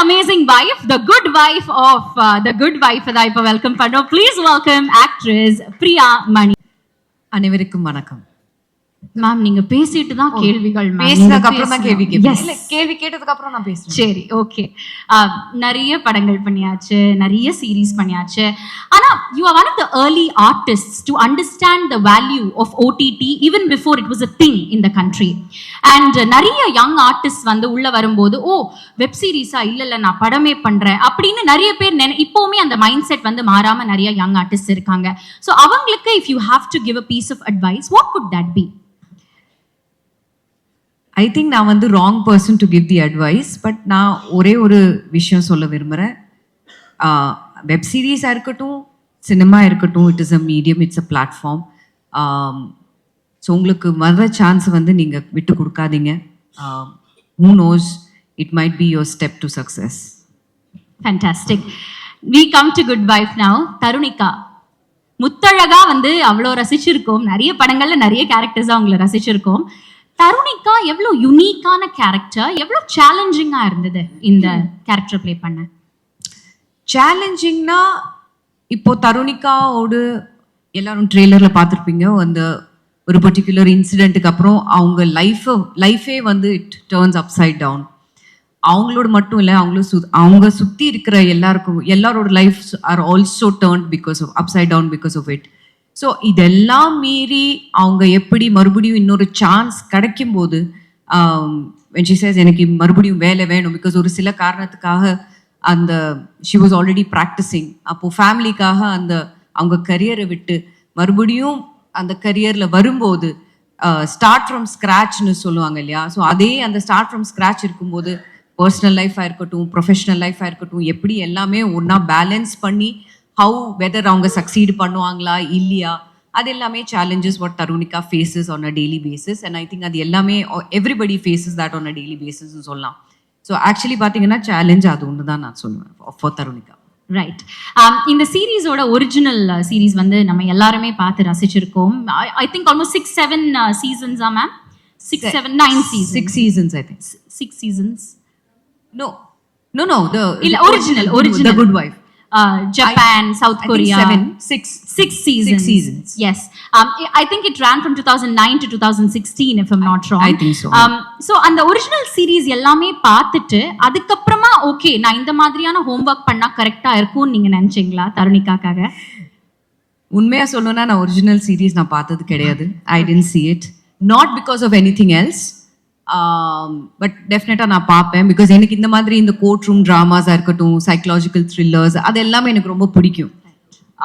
amazing wife, the good wife of uh, the good wife that I welcome Pano. Please welcome actress Priya Mani. அனைவருக்கும் வணக்கம் ma'am நீங்க பேசிட்டு தான் கேள்விகள் ma'am. நீங்க பேசினதுக்கு அப்புறம் தான் கேள்வி கேள்வி கேட்டதுக்கு அப்புறம் நான் பேசுறேன். சரி ஓகே நிறைய படங்கள் பண்ணியாச்சு நிறைய சீரீஸ் பண்ணியாச்சு. ஆனா you are one of the early artist to understand the value of OTT even before it was a thing in the country and நிறைய யங் ஆர்டிஸ்ட் வந்து உள்ள வரும்போது ஓ வெப் சீரிஸா இல்ல இல்ல நான் படமே பண்றேன். அப்படின்னு நிறைய பேர் இப்பவுமே அந்த மைண்ட் செட் வந்து மாறாம நிறைய யங் ஆர்டிஸ்ட் இருக்காங்க. ஸோ அவங்களுக்கு if you have to give a piece of advice what could that be I think நான் வந்து wrong person to give the advice but நான் ஒரே ஒரு விஷயம் சொல்ல விரும்புகிறேன் வெப் சீரிஸாக இருக்கட்டும் சினிமா இருக்கட்டும் it is a medium it's a platform so உங்களுக்கு வர்ற சான்ஸ் வந்து நீங்கள் விட்டு கொடுக்காதீங்க. Who knows it might be your step to success fantastic we come to good wife now Tarunika முத்தழகா வந்து அவ்வளோ ரசிச்சிருக்கோம். நிறைய படங்கள்ல நிறைய கேரக்டர்ஸாக அவங்கள ரசிச்சிருக்கோம். தருணிகா எவ்வளோ யுனிக்கான கேரக்டர் எவ்வளோ சேலஞ்சிங்காக இருந்தது இந்த கேரக்டர் ப்ளே பண்ண? சேலஞ்சிங்னா இப்போ தருணிகாவோடு எல்லாரும் ட்ரெய்லரில் பார்த்துருப்பீங்க. அந்த ஒரு பர்டிகுலர் இன்சிடெண்ட்டுக்கு அப்புறம் அவங்க லைஃபை லைஃபே வந்து இட் டேர்ன்ஸ் அப்சைட் டவுன் அவங்களோட மட்டும் இல்லை அவங்களும் சு அவங்க சுற்றி இருக்கிற எல்லாருக்கும் எல்லாரோட life are also turn because of upside down because of it so இதெல்லாம் மீறி அவங்க எப்படி மறுபடியும் இன்னொரு சான்ஸ் கிடைக்கும்போது um, வென் சேஸ் எனக்கு மறுபடியும் வேலை வேணும் பிகாஸ் ஒரு சில காரணத்துக்காக அந்த ஷி வாஸ் ஆல்ரெடி ப்ராக்டிஸிங் அப்போது ஃபேமிலிக்காக அந்த அவங்க கரியரை விட்டு மறுபடியும் அந்த கரியரில் வரும்போது ஸ்டார்ட் ஃப்ரம் ஸ்க்ராட்ச்னு சொல்லுவாங்க இல்லையா? ஸோ அதே அந்த ஸ்டார்ட் ஃப்ரம் ஸ்க்ராட்ச் இருக்கும்போது பர்சனல் லைஃபாக இருக்கட்டும் ப்ரொஃபஷனல் லைஃபாக இருக்கட்டும் எப்படி எல்லாமே ஒன்றா பேலன்ஸ் பண்ணி ஹவு வெதர் அவங்க சக்சீடு பண்ணுவாங்களா இல்லையா அது எல்லாமே challenges what Tarunika faces on a daily basis and I think அது எல்லாமே everybody faces that on a daily பேசிஸ்னு சொல்லலாம். ஸோ ஆக்சுவலி பார்த்தீங்கன்னா சேலஞ்ச் அது ஒன்று தான் நான் சொல்லுவேன் ஃபார் தருணிகா ரைட் இந்த சீரீஸோட ஒரிஜினல் சீரீஸ் வந்து நம்ம எல்லாருமே பார்த்து ரசிச்சிருக்கோம். I think almost six seven சீசன்ஸா ma'am six seven nine season six seasons I think six seasons no no no the இல்ல original original good wife Japan South Korea six Six seasons. seasons. Yes. Um, I- think it ran from 2009 to 2016, if I'm not wrong. I think so. Um, so அந்த original series எல்லாமே பார்த்துட்டு அதுக்கப்புறமா okay நான் இந்த மாதிரியான homework பண்ணா கரெக்டா இருக்கும்னு நீங்க நினைச்சீங்களா தருணிக்காக்காக உண்மையா சொல்லணும்னா நான் ஒரிஜினல் சீரீஸ் நான் பார்த்தது கிடையாது I tend see it not because of anything else Um, but டெஃபினட்டாக நான் பார்ப்பேன். பிகாஸ் எனக்கு இந்த மாதிரி இந்த கோர்ட் ரூம் ட்ராமாஸாக இருக்கட்டும் சைக்கலாஜிக்கல் த்ரில்லர்ஸ் அது எல்லாமே எனக்கு ரொம்ப பிடிக்கும்.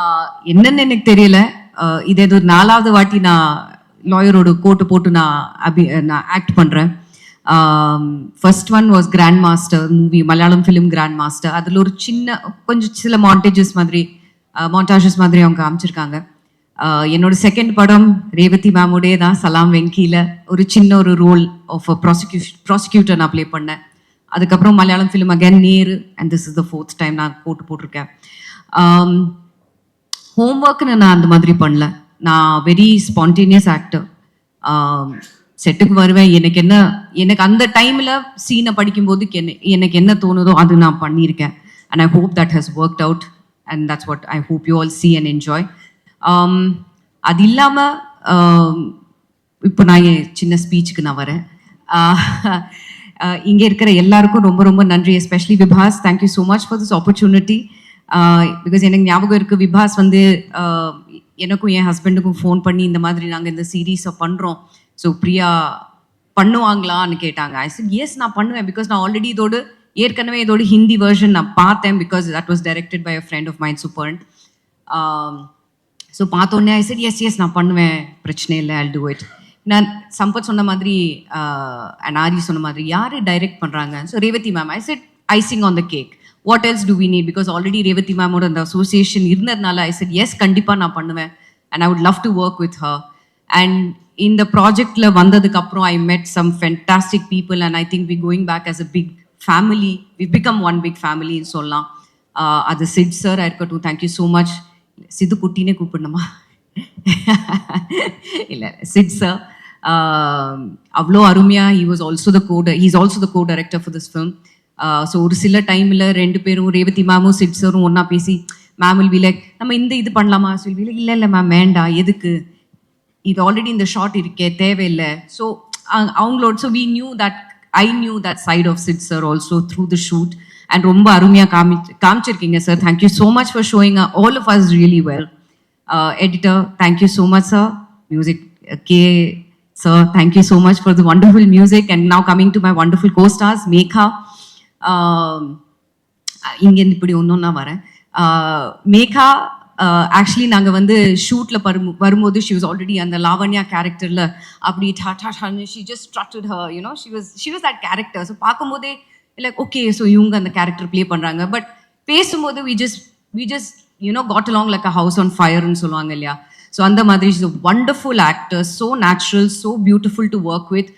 Uh, என்னன்னு எனக்கு தெரியல. Uh, இது ஏதோ நாலாவது வாட்டி நான் லாயரோட கோட்டு போட்டு நான் அபி நான் ஆக்ட் பண்ணுறேன் first one was grandmaster movie Malayalam film grandmaster அதில் ஒரு சின்ன கொஞ்சம் சில மாண்டேஜஸ் மாதிரி uh, மாண்டாஜஸ் மாதிரி அவங்க காமிச்சிருக்காங்க. Uh, என்னோட செகண்ட் படம் ரேவதி மேமுடைய தான் சலாம் வெங்கியில் ஒரு சின்ன ஒரு ரோல் ஆஃப் ப்ராசிக்யூஷன் ப்ராசிக்யூட்டர் நான் ப்ளே பண்ணேன். அதுக்கப்புறம் Malayalam film again Neru and this is the fourth time நான் போட்டு போட்டிருக்கேன். Um, ஹோம்ஒர்க்னு நான் அந்த மாதிரி பண்ணல. நான் வெரி ஸ்பான்டேனியஸ் ஆக்டர் செட்டுக்கு வருவேன். எனக்கு என்ன எனக்கு அந்த டைமில் சீனை படிக்கும்போது என்ன எனக்கு என்ன தோணுதோ அது நான் பண்ணியிருக்கேன். And I hope that has work out and that's what I hope you all see and enjoy அது இல்லாமல் இப்போ நான் என் சின்ன ஸ்பீச்சுக்கு நான் வரேன். இங்கே இருக்கிற எல்லாருக்கும் ரொம்ப ரொம்ப நன்றி especially Vibhas thank you so much for this opportunity because எனக்கு ஞாபகம் இருக்குது விபாஸ் வந்து எனக்கும் என் ஹஸ்பண்டுக்கும் ஃபோன் பண்ணி இந்த மாதிரி நாங்கள் இந்த சீரீஸை பண்ணுறோம் ஸோ பிரியா பண்ணுவாங்களான்னு கேட்டாங்க. ஐ said எஸ் நான் பண்ணுவேன் பிகாஸ் நான் ஆல்ரெடி இதோடு ஏற்கனவே இதோட ஹிந்தி வெர்ஷன் நான் பார்த்தேன் because that was directed by a friend of mine சூப்பர்ன் so பார்த்தோன்னே ஐ சரி எஸ் எஸ் நான் பண்ணுவேன். பிரச்சனை இல்லை ஐல் டூ இட் நான் சம்பத் சொன்ன மாதிரி அண்ட் ஆரி சொன்ன மாதிரி யார் டைரக்ட் பண்ணுறாங்க so Revathi ma'am I said icing on the cake what else do we need because already Revathi மேமோட அந்த அசோசியேஷன் இருந்ததுனால ஐ செட் எஸ் கண்டிப்பாக நான் பண்ணுவேன். And I would love to work with her and இந்த ப்ராஜெக்டில் வந்ததுக்கப்புறம் I met some fantastic people and I think we going back as a big family we become one big ஃபேமிலின்னு சொல்லலாம். அது Sid sir இருக்கட்டும். Thank you so much Sidhu குட்டினே கூப்பிடணுமா? இல்லை Sid sir அவ்வளோ அருமையாக he was also the co he's also the co director for this film so ஒரு சில டைமில் ரெண்டு பேரும் ரேவதி மேமும் சிட் சாரும் ஒன்றா பேசி மேம் வில் லைக் நம்ம இந்த இது பண்ணலாமா சொல்லி இல்லை இல்லை மேம் வேண்டாம். எதுக்கு? இது ஆல்ரெடி இந்த ஷார்ட் இருக்கே தேவையில்லை. ஸோ அவங்களோட so we knew that I knew that side of Sid sir also through the shoot and ரொம்ப அருமையாக காமி காமிச்சிருக்கீங்க sir thank you so much for showing all of us really well editor thank you so much sir music K sir thank you so much for for wonderful music and now coming to my wonderful wonderful co-stars, இங்கேருந்து இப்படி ஒன்றும் வரேன். Megha actually நாங்கள் வந்து ஷூட்டில் வரும் வரும்போது she was already அந்த லாவண்யா கேரக்டரில் அப்படி டா டா she just trotted her you know she was she was that character so பார்க்கும்போதே லைக் ஓகே ஸோ இவங்க அந்த கேரக்டர் ப்ளே பண்ணுறாங்க பட் பேசும்போது we just we just you know got along like a house on ஃபயர்னு சொல்லுவாங்க இல்லையா? So அந்த மாதிரி is wonderful actor so natural so beautiful to work with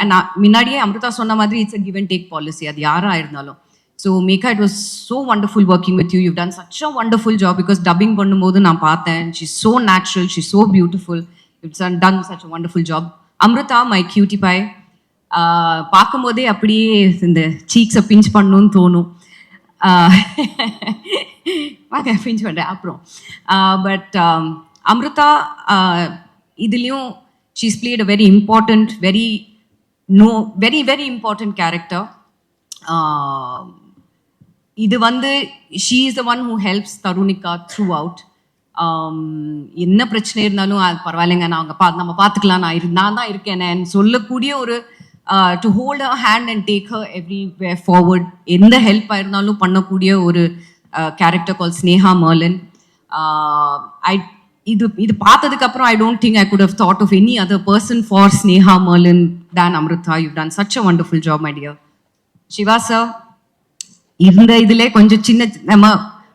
and முன்னாடியே அமிர்தா சொன்ன மாதிரி it's a give and take policy அது யாராக இருந்தாலும். So Megha it was so wonderful working with you you done such a wonderful job because dubbing பண்ணும்போது நான் பார்த்தேன். She so natural she so beautiful it's done such a wonderful job Amrita my cutie பார்க்கும்போதே அப்படியே இந்த சீக்ஸை pinch பண்ணணும்னு தோணும். வாங்க pinch பண்ணுறேன் அப்புறம். பட் um, அமிர்தா இதுலேயும் she's played a very important very no very very important character இது வந்து she is the one who helps Tarunika throughout என்ன பிரச்சனை இருந்தாலும் அது பரவாயில்லைங்க நான் அவங்க பா நம்ம பார்த்துக்கலாம் நான் நான் தான் இருக்கேனேன்னு சொல்லக்கூடிய ஒரு to hold a hand and take her every way forward எந்த ஹெல்ப் ஆயிருந்தாலும் பண்ணக்கூடிய ஒரு character called Sneha Marlon I இது இது பார்த்ததுக்கு அப்புறம் I don't think I could have thought of any other person for Sneha Marlon then Amrita you done such a wonderful job my dear Siva sir இருந்த இதுல கொஞ்சம் சின்ன நம்ம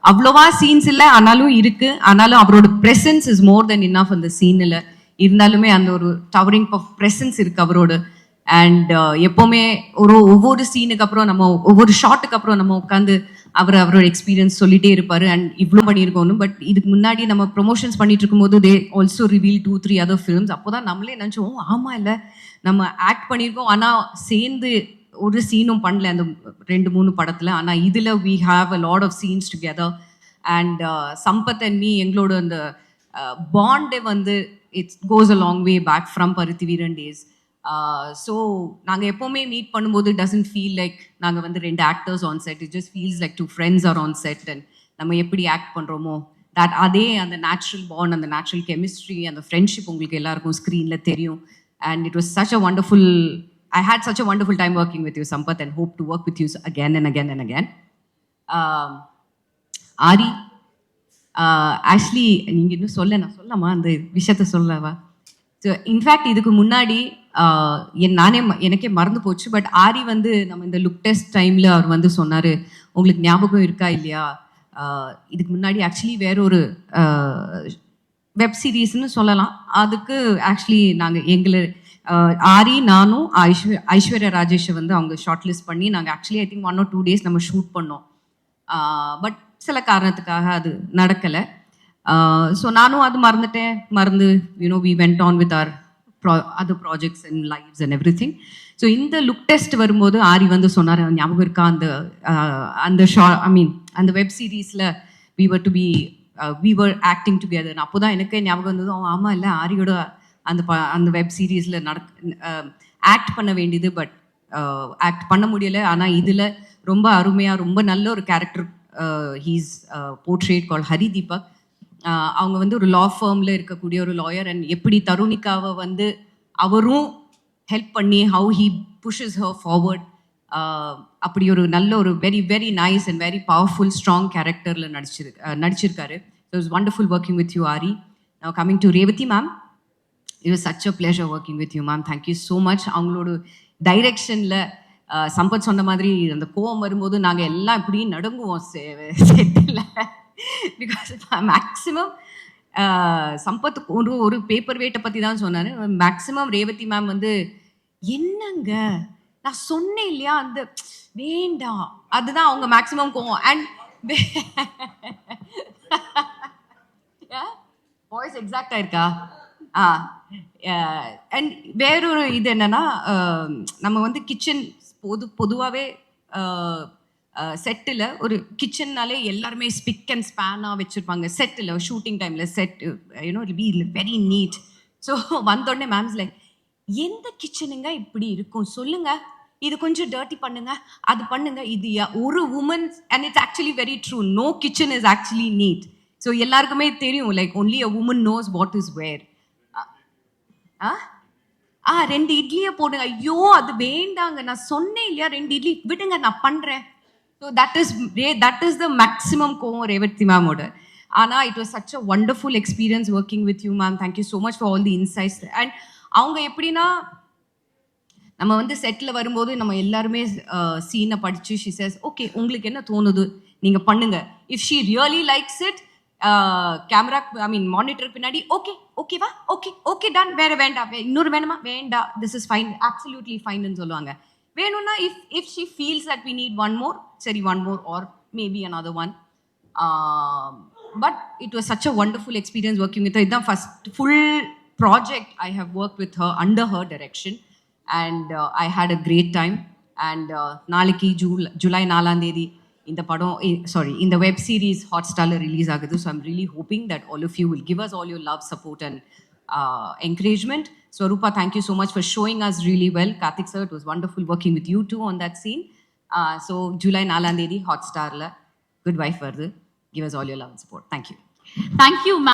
அவ்வளோவா சீன்ஸ் இல்லை ஆனாலும் இருக்கு. ஆனாலும் அவரோட presence இஸ் மோர் தென் இன்னாஃப் அந்த சீனில் இருந்தாலுமே அந்த ஒரு டவரிங் ஆஃப் இருக்கு அவரோட. அண்ட் uh, எப்போவுமே ஒரு ஒவ்வொரு சீனுக்கு அப்புறம் நம்ம ஒவ்வொரு ஷாட்டுக்கு அப்புறம் நம்ம உட்காந்து அவர் அவரோட எக்ஸ்பீரியன்ஸ் சொல்லிட்டே இருப்பாரு. அண்ட் இவ்வளோ பண்ணியிருக்கோன்னு பட் இதுக்கு முன்னாடி நம்ம ப்ரொமோஷன்ஸ் பண்ணிட்டு இருக்கும்போது they also reveal two three other films அப்போ தான் நம்மளே நினச்சோம் ஆமாம் இல்லை. நம்ம ஆக்ட் பண்ணியிருக்கோம். ஆனால் சேர்ந்து ஒரு சீனும் பண்ணல அந்த ரெண்டு மூணு படத்தில். ஆனால் இதில் we have a lot of scenes together and Sampath and me எங்களோட அந்த uh, பாண்டே வந்து it's goes a long way back from Paruthi Veeran days Uh, so நாங்கள் எப்போவுமே மீட் பண்ணும்போது டசன்ட் ஃபீல் லைக் நாங்கள் வந்து ரெண்டு actors on set it just feels like two friends are on set and நம்ம எப்படி act பண்ணுறோமோ தட் அதே அந்த நேச்சுரல் பாண்ட் அந்த நேச்சுரல் கெமிஸ்ட்ரி அந்த ஃப்ரெண்ட்ஷிப் உங்களுக்கு எல்லாருக்கும் ஸ்க்ரீனில் தெரியும். And it was such a wonderful I had such a wonderful time working with you Sampath and hope to work with you again and again and again Aari actually நீங்கள் இன்னும் சொல்ல நான் சொல்லாமா அந்த விஷயத்த சொல்லவா? இன்ஃபேக்ட் இதுக்கு முன்னாடி என் நானே ம- எனக்கே மறந்து போச்சு. பட் ஆரி வந்து நம்ம இந்த லுக் டெஸ்ட் டைமில் அவர் வந்து சொன்னார் உங்களுக்கு ஞாபகம் இருக்கா இல்லையா? இதுக்கு முன்னாடி ஆக்சுவலி வேற ஒரு வெப் சீரிஸ்னு சொல்லலாம். அதுக்கு ஆக்சுவலி நாங்கள் எங்களை ஆரி நானும் ஐஸ்வர் ஐஸ்வர்யா ராஜேஷை வந்து அவங்க ஷார்ட் லிஸ்ட் பண்ணி நாங்கள் actually I think one or two days நம்ம ஷூட் பண்ணோம். பட் சில காரணத்துக்காக அது நடக்கலை. Uh, ஸோ நானும் அது மறந்துட்டேன். மறந்து you know we went on with our pro other projects and lifes and everything so இந்த லுக் டெஸ்ட் வரும்போது ஆரி வந்து சொன்னார் ஞாபகம் இருக்கா? அந்த uh, அந்த ஷா ஐ மீன் அந்த வெப் சீரீஸில் we were to be we were acting together அப்போ தான் எனக்கே ஞாபகம் வந்தது அவன் ஆமா இல்லை ஆரியோட அந்த ப அந்த வெப் சீரீஸில் நடக் uh, ஆக்ட் பண்ண வேண்டியது பட் ஆக்ட் பண்ண முடியல. ஆனால் இதில் ரொம்ப அருமையாக ரொம்ப நல்ல ஒரு character he's portrayed call Hari Deepak அவங்க வந்து ஒரு லா ஃபர்மில் இருக்கக்கூடிய ஒரு லாயர் அண்ட் எப்படி தருணிக்காவை வந்து அவரும் ஹெல்ப் பண்ணி how he pushes her forward அப்படி ஒரு நல்ல ஒரு very very nice and very powerful strong கேரக்டரில் நடிச்சிரு நடிச்சிருக்காரு. நடிச்சிருக்காரு it's wonderful working with you Aari now coming to Revathi ma'am it was such a pleasure working with you ma'am thank you so much அவங்களோட டைரெக்ஷனில் சம்பத் சொன்ன மாதிரி அந்த கோவம் வரும்போது நாங்கள் எல்லாம் இப்படி நடுங்குவோம் சே பிகாஸ் மேக்ஸிமம் சம்பத் ஒரு ஒரு பேப்பர் வேட்டை பற்றி தான் சொன்னார். மேக்ஸிமம் ரேவதி மேம் வந்து என்னங்க? நான் சொன்னேன் இல்லையா? அந்த வேண்டாம். அதுதான் அவங்க மேக்ஸிமம் கோவம். அண்ட் வாய்ஸ் எக்ஸாக்ட் இருக்கா ஆ அண்ட் வேறொரு இது என்னன்னா நம்ம வந்து கிச்சன் பொது பொதுவாகவே செட்டில் ஒரு கிச்சன்னாலே எல்லாருமே ஸ்பிக் அண்ட் ஸ்பேனாக வச்சுருப்பாங்க. செட்டில் ஷூட்டிங் டைமில் set you know be very neat so வந்தோடனே மேம்ஸ் லைக் எந்த கிச்சனுங்க இப்படி இருக்கும்? சொல்லுங்க. இது கொஞ்சம் டர்ட்டி பண்ணுங்க. அது பண்ணுங்க. இது யா- ஒரு woman and it's actually very true no kitchen is actually neat so எல்லாருக்குமே தெரியும். Like only a woman knows what is where ஆ? ஆ ரெண்டு இட்லியை போடுங்க. ஐயோ அது வேண்டாங்க. நான் சொன்னேன் இல்லையா? ரெண்டு இட்லி. விடுங்க நான் பண்ணுறேன் so that is that is the maximum கோவம் ரேவதி மேமோட ஆனால் it was such a wonderful experience working with you ma'am thank you so much for all the insights and அவங்க எப்படின்னா நம்ம வந்து செட்டில் வரும்போது நம்ம எல்லாருமே சீனை படித்து ஷி says ஓகே உங்களுக்கு என்ன தோணுது? நீங்கள் பண்ணுங்க. If she really likes it camera I mean monitor பின்னாடி ஓகே ஓகேவா ஓகே ஓகே டன் வேற வேண்டாம். இன்னொரு வேணுமா? வேண்டாம். திஸ் இஸ் ஃபைன் அப்சல்யூட்லி ஃபைன்னு சொல்லுவாங்க. வேணும்னா if if she feels that we need one more சரி one more or maybe another one but it was such a wonderful experience working with இதுதான் first full project I have work with her under her direction and I had a great time and நாளைக்கு ஜூல் ஜூலை நாலாம் தேதி இந்த படம் sorry இந்த web series ஹாட் ஸ்டாரில் ரிலீஸ் ஆகுது. So I'm really hoping that all of you will give us all your love support and encouragement. So, Rupa, thank you so much for showing us really well. Karthik sir, it was wonderful working with you too on that scene. Uh, so, July Nalandedi, Hotstar, good Goodbye Further. Give us all your love and support. Thank you. Thank you, ma'am.